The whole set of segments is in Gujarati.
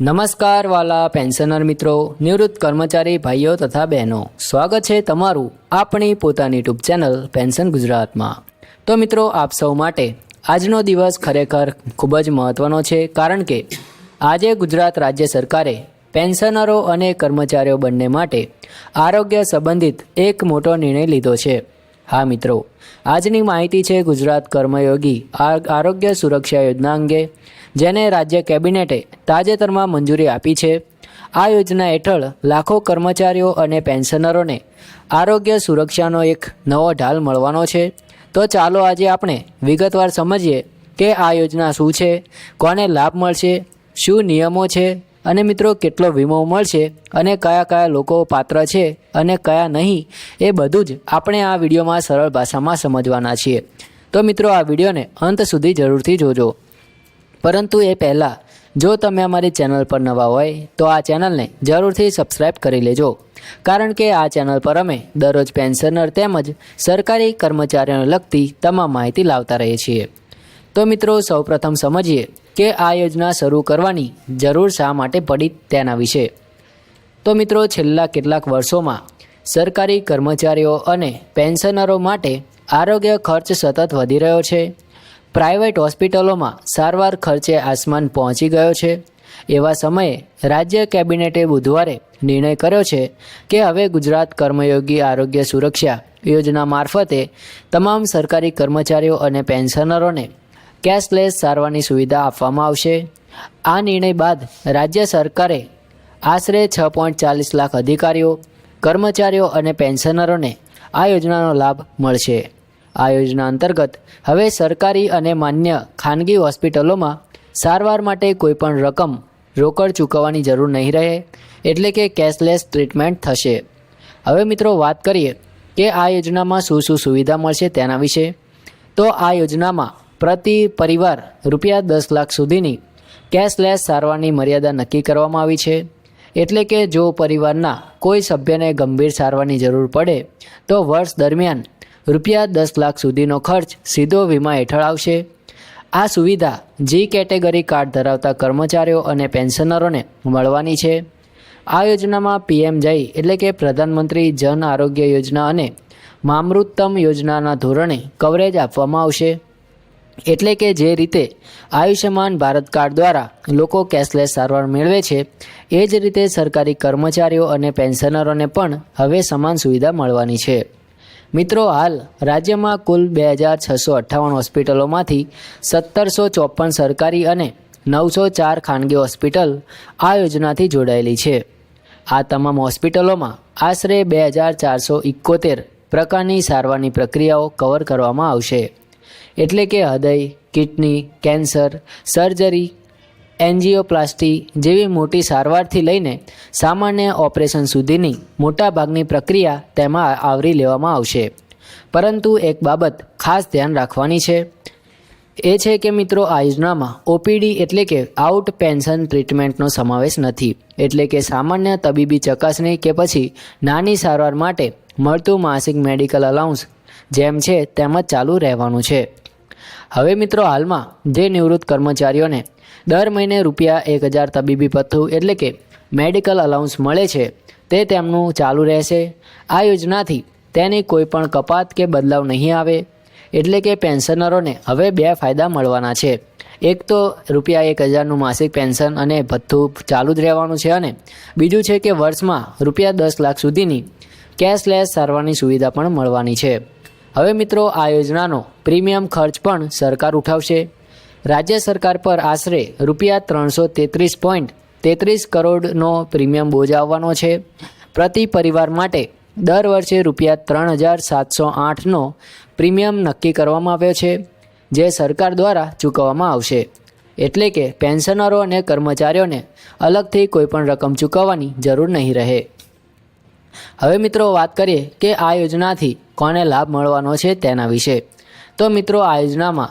નમસ્કાર વાલા પેન્શનર મિત્રો, નિવૃત્ત કર્મચારી ભાઈઓ તથા બહેનો. સ્વાગત છે તમારું આપણી પોતાની યુટ્યુબ ચેનલ પેન્શન ગુજરાતમાં. તો મિત્રો, આપ સૌ માટે આજનો દિવસ ખરેખર ખૂબ જ મહત્ત્વનો છે, કારણ કે આજે ગુજરાત રાજ્ય સરકારે પેન્શનરો અને કર્મચારીઓ બંને માટે આરોગ્ય સંબંધિત એક મોટો નિર્ણય લીધો છે. હા, મિત્રો. આજની માહિતી છે ગુજરાત કર્મયોગી આરોગ્ય સુરક્ષા યોજના અંગે, જેને રાજ્ય કેબિનેટે તાજેતરમાં મંજૂરી આપી છે. આ યોજના હેઠળ લાખો કર્મચારીઓ અને પેન્શનરોને આરોગ્ય સુરક્ષાનો એક નવો ઢાલ મળવાનો છે. તો ચાલો આજે આપણે વિગતવાર સમજીએ કે આ યોજના શું છે, કોને લાભ મળશે, શું નિયમો છે અને મિત્રો, કેટલો વીમો મળશે અને કયા કયા લોકો પાત્ર છે અને કયા નહીં, એ બધું જ આપણે આ વિડીયોમાં સરળ ભાષામાં સમજવાના છીએ. તો મિત્રો, આ વિડીયોને અંત સુધી જરૂરથી જોજો. પરંતુ એ પહેલાં, જો તમે અમારી ચેનલ પર નવા હોય, તો આ ચેનલને જરૂરથી સબસ્ક્રાઇબ કરી લેજો. કારણ કે આ ચેનલ પર અમે દરરોજ પેન્શનર તેમજ સરકારી કર્મચારીઓને લગતી તમામ માહિતી લાવતા રહીએ છીએ. તો મિત્રો, સૌપ્રથમ સમજીએ કે આ યોજના શરૂ કરવાની જરૂર શા માટે પડી તેના વિશે. તો મિત્રો, છેલ્લા કેટલાક વર્ષોમાં સરકારી કર્મચારીઓ અને પેન્શનરો માટે આરોગ્ય ખર્ચ સતત વધી રહ્યો છે. પ્રાઇવેટ હોસ્પિટલોમાં સારવાર ખર્ચે આસમાન પહોંચી ગયો છે. એવા સમયે રાજ્ય કેબિનેટે બુધવારે નિર્ણય કર્યો છે કે હવે ગુજરાત કર્મયોગી આરોગ્ય સુરક્ષા યોજના મારફતે તમામ સરકારી કર્મચારીઓ અને પેન્શનરોને કેશલેસ સારવારની સુવિધા આપવામાં આવશે. આ નિર્ણય બાદ રાજ્ય સરકારે આશરે છ પોઈન્ટ ચાલીસ લાખ અધિકારીઓ, કર્મચારીઓ અને પેન્શનરોને આ યોજનાનો લાભ મળશે. આ યોજના અંતર્ગત હવે સરકારી અને માન્ય ખાનગી હોસ્પિટલોમાં સારવાર માટે કોઈપણ રકમ રોકડ ચૂકવવાની જરૂર નહીં રહે, એટલે કે કેશલેસ ટ્રીટમેન્ટ થશે. હવે મિત્રો વાત કરીએ કે આ યોજનામાં શું શું સુવિધા મળશે તેના વિશે. તો આ યોજનામાં પ્રતિ પરિવાર રૂપિયા દસ લાખ સુધીની કેશલેસ સારવારની મર્યાદા નક્કી કરવામાં આવી છે. એટલે કે જો પરિવારના કોઈ સભ્યને ગંભીર સારવારની જરૂર પડે, તો વર્ષ દરમિયાન રૂપિયા દસ લાખ સુધીનો ખર્ચ સીધો વીમા હેઠળ આવશે. આ સુવિધા જી કેટેગરી કાર્ડ ધરાવતા કર્મચારીઓ અને પેન્શનરોને મળવાની છે. આ યોજનામાં પીએમ જય એટલે કે પ્રધાનમંત્રી જન આરોગ્ય યોજના અને મામૃતમ યોજનાના ધોરણે કવરેજ આપવામાં આવશે. એટલે કે જે રીતે આયુષ્યમાન ભારત કાર્ડ દ્વારા લોકો કેશલેસ સારવાર મેળવે છે, એ જ રીતે સરકારી કર્મચારીઓ અને પેન્શનરોને પણ હવે સમાન સુવિધા મળવાની છે. મિત્રો, હાલ રાજ્યમાં કુલ બે હજાર છસો અઠ્ઠાવન હોસ્પિટલોમાંથી સત્તરસો ચોપન સરકારી અને નવસો ચાર ખાનગી હોસ્પિટલ આ યોજનાથી જોડાયેલી છે. આ તમામ હોસ્પિટલોમાં આશરે બે હજાર ચારસો ઇકોતેર પ્રકારની સારવારની પ્રક્રિયાઓ કવર કરવામાં આવશે. એટલે કે હૃદય, કિડની, કેન્સર, સર્જરી, એન્જિયોપ્લાસ્ટી જેવી મોટી સારવારથી લઈને સામાન્ય ઓપરેશન સુધીની મોટાભાગની પ્રક્રિયા તેમાં આવરી લેવામાં આવશે. પરંતુ એક બાબત ખાસ ધ્યાન રાખવાની છે. એ છે કે મિત્રો, આ યોજનામાં ઓપીડી એટલે કે આઉટ પેન્શન ટ્રીટમેન્ટનો સમાવેશ નથી. એટલે કે સામાન્ય તબીબી ચકાસણી કે પછી નાની સારવાર માટે મળતું માસિક મેડિકલ અલાઉન્સ જેમ છે તેમ જ ચાલુ રહેવાનું છે. હવે મિત્રો હાલમાં જે નિવૃત્ત કર્મચારીઓને દર મહિને રૂપિયા એક હજાર તબીબી ભથ્થું એટલે કે મેડિકલ અલાઉન્સ મળે છે, તે તેમનું ચાલુ રહેશે. આ યોજનાથી તેની કોઈ પણ કપાત કે બદલાવ નહીં આવે, એટલે કે પેન્શનરોને હવે બે ફાયદા મળવાના છે. એક તો રૂપિયા એક હજારનું માસિક પેન્શન અને ભથ્થું ચાલુ જ રહેવાનું છે અને બીજું છે કે વર્ષમાં રૂપિયા દસ લાખ સુધીની કેશલેસ સારવારની સુવિધા પણ મળવાની છે. હવે મિત્રો, આ યોજનાનો પ્રીમિયમ ખર્ચ પણ સરકાર ઉઠાવશે. રાજ્ય સરકાર પર આશરે રૂપિયા ત્રણસો તેત્રીસ પોઈન્ટ તેત્રીસ કરોડનો પ્રીમિયમ બોજ આવવાનો છે. પ્રતિ પરિવાર માટે દર વર્ષે રૂપિયા ત્રણ હજાર સાતસો આઠનો પ્રીમિયમ નક્કી કરવામાં આવ્યો છે, જે સરકાર દ્વારા ચૂકવવામાં આવશે. એટલે કે પેન્શનરો અને કર્મચારીઓને અલગથી કોઈપણ રકમ ચૂકવવાની જરૂર નહીં રહે. હવે મિત્રો વાત કરીએ કે આ યોજનાથી કોને લાભ મળવાનો છે તેના વિશે. તો મિત્રો આ યોજનામાં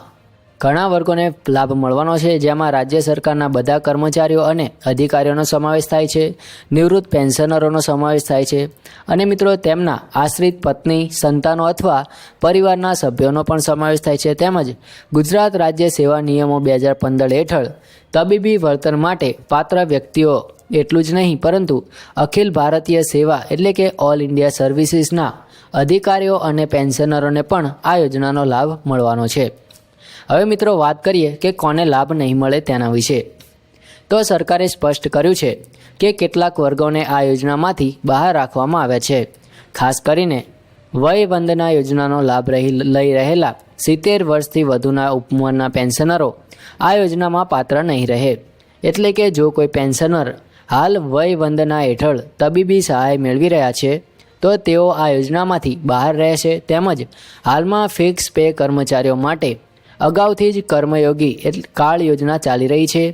ઘણા વર્ગોને લાભ મળવાનો છે, જેમાં રાજ્ય સરકારના બધા કર્મચારીઓ અને અધિકારીઓનો સમાવેશ થાય છે, નિવૃત્ત પેન્શનરોનો સમાવેશ થાય છે, અને મિત્રો તેમના આશ્રિત પત્ની, સંતાનો અથવા પરિવારના સભ્યોનો પણ સમાવેશ થાય છે. તેમજ ગુજરાત રાજ્ય સેવા નિયમો બે હજાર પંદર હેઠળ તબીબી વળતર માટે પાત્ર વ્યક્તિઓ એટલું જ નહીં, પરંતુ અખિલ ભારતીય સેવા એટલે કે ઓલ ઇન્ડિયા સર્વિસીસના અધિકારીઓ અને પેન્શનરોને પણ આ યોજનાનો લાભ મળવાનો છે. હવે મિત્રો વાત કરીએ કે કોને લાભ નહીં મળે તેના વિશે. તો સરકારે સ્પષ્ટ કર્યું છે કે કેટલાક વર્ગોને આ યોજનામાંથી બહાર રાખવામાં આવ્યા છે. ખાસ કરીને વય વંદના યોજનાનો લાભ રહી, લઈ રહેલા સિત્તેર વર્ષથી વધુના ઉપમરના પેન્શનરો આ યોજનામાં પાત્ર નહીં રહે. એટલે કે જો કોઈ પેન્શનર હાલ વય વંદના હેઠળ તબીબી સહાય મેળવી રહ્યા છે, તો તેઓ આ યોજનામાંથી બહાર રહેશે તેમજ હાલમાં ફિક્સ પે કર્મચારીઓ માટે અગાઉથી જ કર્મયોગી એટલે કાળ યોજના ચાલી રહી છે,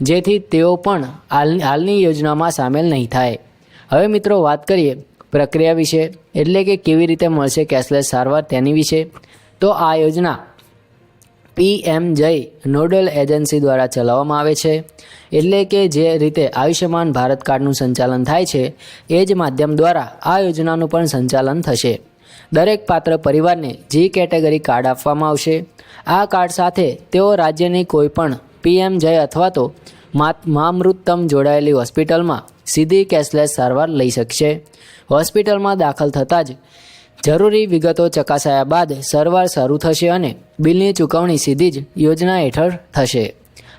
જેથી તેઓ પણ હાલ, હાલની યોજનામાં સામેલ નહીં થાય. હવે મિત્રો વાત કરીએ પ્રક્રિયા વિશે, એટલે કે કેવી રીતે મળશે કેશલેસ સારવાર તેની વિશે. તો આ યોજના પીએમ જય નોડલ એજન્સી દ્વારા ચલાવવામાં આવે છે. એટલે કે જે રીતે આયુષ્યમાન ભારત કાર્ડનું સંચાલન થાય છે, એ જ માધ્યમ દ્વારા આ યોજનાનું પણ સંચાલન થશે. દરેક પાત્ર પરિવારને જી કેટેગરી કાર્ડ આપવામાં આવશે, આ કાર્ડ સાથે તેઓ રાજ્યની કોઈપણ પીએમ જય અથવા તો માત મામૃતમ જોડાયેલી હોસ્પિટલમાં સીધી કેશલેસ સારવાર લઈ શકશે. હોસ્પિટલમાં દાખલ થતાં જ જરૂરી વિગતો ચકાસાયા બાદ સારવાર શરૂ થશે અને બિલની ચૂકવણી સીધી જ યોજના હેઠળ થશે.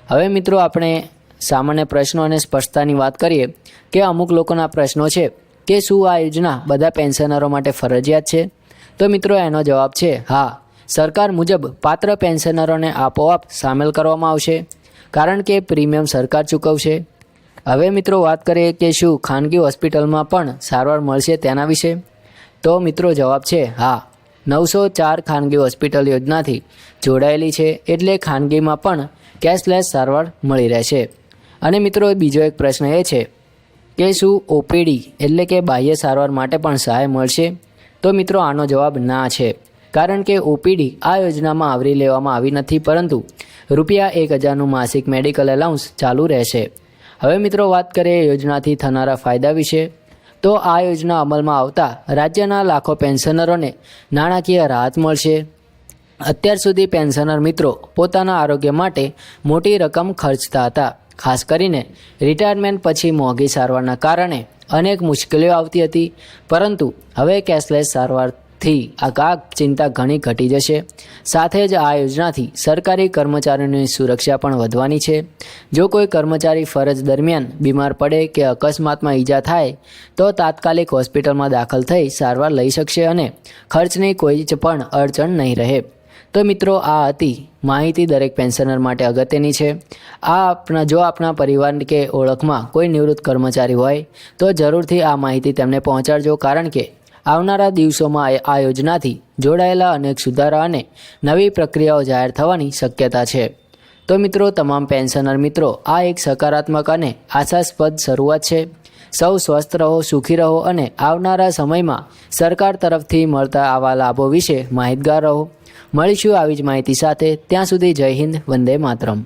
હવે મિત્રો આપણે સામાન્ય પ્રશ્નો અને સ્પષ્ટતાની વાત કરીએ કે અમુક લોકોના પ્રશ્નો છે કે શું આ યોજના બધા પેન્શનરો માટે ફરજિયાત છે? તો મિત્રો એનો જવાબ છે, હા. સરકાર મુજબ પાત્ર પેન્શનરોને આપોઆપ સામેલ કરવામાં આવશે, કારણ કે પ્રીમિયમ સરકાર ચૂકવશે. હવે મિત્રો વાત કરીએ કે શું ખાનગી હોસ્પિટલમાં પણ સારવાર મળશે તેના વિશે? તો મિત્રો જવાબ છે, હા. નવસો ચાર ખાનગી હોસ્પિટલ યોજનાથી જોડાયેલી છે, એટલે ખાનગીમાં પણ કેશલેસ સારવાર મળી રહેશે. અને મિત્રો, બીજો એક પ્રશ્ન એ છે કે શું ઓપીડી એટલે કે બાહ્ય સારવાર માટે પણ સહાય મળશે? તો મિત્રો, આનો જવાબ ના છે. કારણ કે ઓપીડી આ યોજનામાં આવરી લેવામાં આવી નથી, પરંતુ રૂપિયા એક હજારનું માસિક મેડિકલ એલાઉન્સ ચાલુ રહેશે. હવે મિત્રો, વાત કરીએ યોજનાથી થનારા ફાયદા વિશે. તો આ યોજના અમલમાં આવતા રાજ્યના લાખો પેન્શનરોને નાણાકીય રાહત મળશે. અત્યાર સુધી પેન્શનર મિત્રો પોતાના આરોગ્ય માટે મોટી રકમ ખર્ચતા હતા. ખાસ કરીને રિટાયરમેન્ટ પછી મોંઘી સારવારના કારણે અનેક મુશ્કેલીઓ આવતી હતી. પરંતુ હવે કેશલેસ સારવારથી આ ચિંતા ઘણી ઘટી જશે. સાથે જ આ યોજનાથી સરકારી કર્મચારીઓની સુરક્ષા પણ વધવાની છે. જો કોઈ કર્મચારી ફરજ દરમિયાન બીમાર પડે કે અકસ્માતમાં ઈજા થાય, તો તાત્કાલિક હોસ્પિટલમાં દાખલ થઈ સારવાર લઈ શકશે અને ખર્ચની કોઈ જ પણ અડચણ નહીં રહે. તો મિત્રો, આ હતી માહિતી દરેક પેન્શનર માટે અગત્યની છે. આ આપણા જો આપણા પરિવાર કે ઓળખમાં કોઈ નિવૃત્ત કર્મચારી હોય, તો જરૂરથી આ માહિતી તેમને પહોંચાડજો, કારણ કે આવનારા દિવસોમાં આ યોજનાથી જોડાયેલા અનેક સુધારા અને નવી પ્રક્રિયાઓ જાહેર થવાની શક્યતા છે. તો મિત્રો, તમામ પેન્શનર મિત્રો, આ એક સકારાત્મક અને આશાસ્પદ શરૂઆત છે. સૌ સ્વસ્થ રહો, સુખી રહો અને આવનારા સમયમાં સરકાર તરફથી મળતા આવા લાભો વિશે માહિતગાર રહો. મળીશું આવી જ માહિતી સાથે. ત્યાં સુધી જય હિન્દ, વંદે માતરમ.